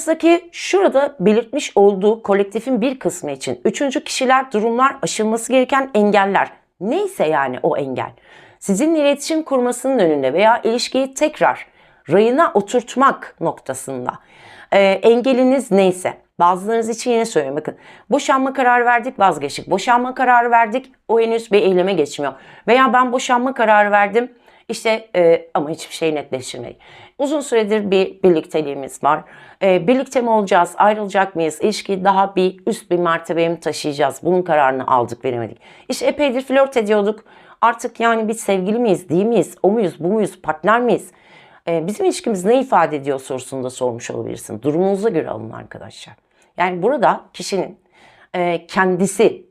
Karşınızdaki şurada belirtmiş olduğu kolektifin bir kısmı için üçüncü kişiler, durumlar, aşılması gereken engeller. Neyse yani o engel. Sizinle iletişim kurmasının önünde veya ilişkiyi tekrar rayına oturtmak noktasında e, engeliniz neyse. Bazılarınız için yine söylüyorum bakın. Boşanma kararı verdik vazgeçtik. Boşanma kararı verdik o henüz bir eyleme geçmiyor. Veya ben boşanma kararı verdim işte e, ama hiçbir şey netleştirmedik. Uzun süredir bir birlikteliğimiz var. E, birlikte mi olacağız, ayrılacak mıyız, ilişkiyi daha bir üst bir mertebeye mi taşıyacağız? Bunun kararını aldık, veremedik. İşte epeydir flört ediyorduk. Artık yani biz sevgili miyiz, değil miyiz, o muyuz, bu muyuz, partner miyiz? E, bizim ilişkimiz ne ifade ediyor sorusunu da sormuş olabilirsin. Durumunuza göre alın arkadaşlar. Yani burada kişinin e, kendisi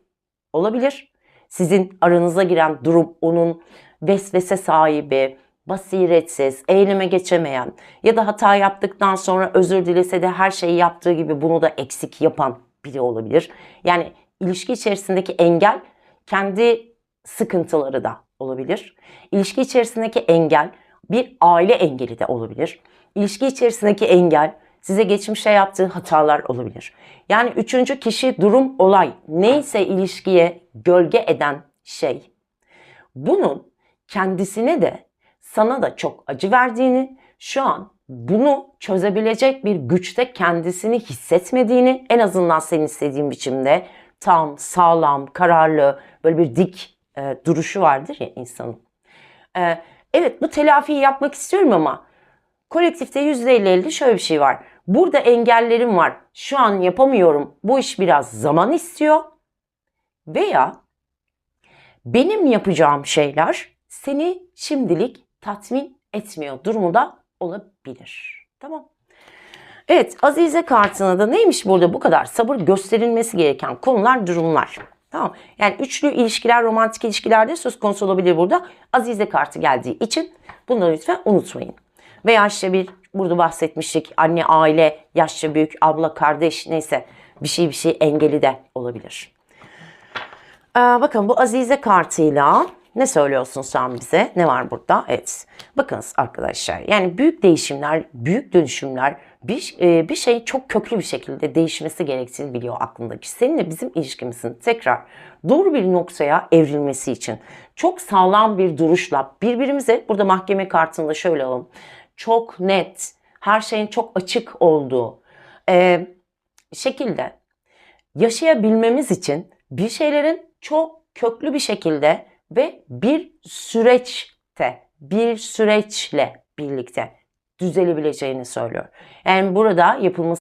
olabilir. Sizin aranıza giren durum onun vesvese sahibi, basiretsiz, eyleme geçemeyen ya da hata yaptıktan sonra özür dilese de her şeyi yaptığı gibi bunu da eksik yapan biri olabilir. Yani ilişki içerisindeki engel kendi sıkıntıları da olabilir. İlişki içerisindeki engel bir aile engeli de olabilir. İlişki içerisindeki engel size geçmişte yaptığı hatalar olabilir. Yani üçüncü kişi, durum, olay neyse ilişkiye gölge eden şey. Bunun kendisine de sana da çok acı verdiğini, şu an bunu çözebilecek bir güçte kendisini hissetmediğini, en azından senin istediğin biçimde tam, sağlam, kararlı, böyle bir dik e, duruşu vardır ya insanın. E, evet bu telafiyi yapmak istiyorum ama kolektifte %50-50 şöyle bir şey var. Burada engellerim var. Şu an yapamıyorum. Bu iş biraz zaman istiyor. Veya benim yapacağım şeyler seni şimdilik tatmin etmiyor durumu da olabilir. Tamam. Evet Azize kartına da neymiş burada bu kadar sabır gösterilmesi gereken konular, durumlar. Tamam. Yani üçlü ilişkiler, romantik ilişkilerde söz konusu olabilir burada. Azize kartı geldiği için bunları lütfen unutmayın. Veya işte bir burada bahsetmiştik anne, aile, yaşça büyük, abla, kardeş neyse bir şey bir şey engeli de olabilir. Ee, bakın bu Azize kartıyla ne söylüyorsun sen bize? Ne var burada? Evet. Bakınız arkadaşlar. Yani büyük değişimler, büyük dönüşümler bir, e, bir şey çok köklü bir şekilde değişmesi gerektiğini biliyor aklındaki. Seninle bizim ilişkimizin tekrar doğru bir noktaya evrilmesi için çok sağlam bir duruşla birbirimize burada mahkeme kartında şöyle alalım. Çok net, her şeyin çok açık olduğu e, şekilde yaşayabilmemiz için bir şeylerin çok köklü bir şekilde ve bir süreçte, bir süreçle birlikte düzelebileceğini söylüyor. Yani burada yapılması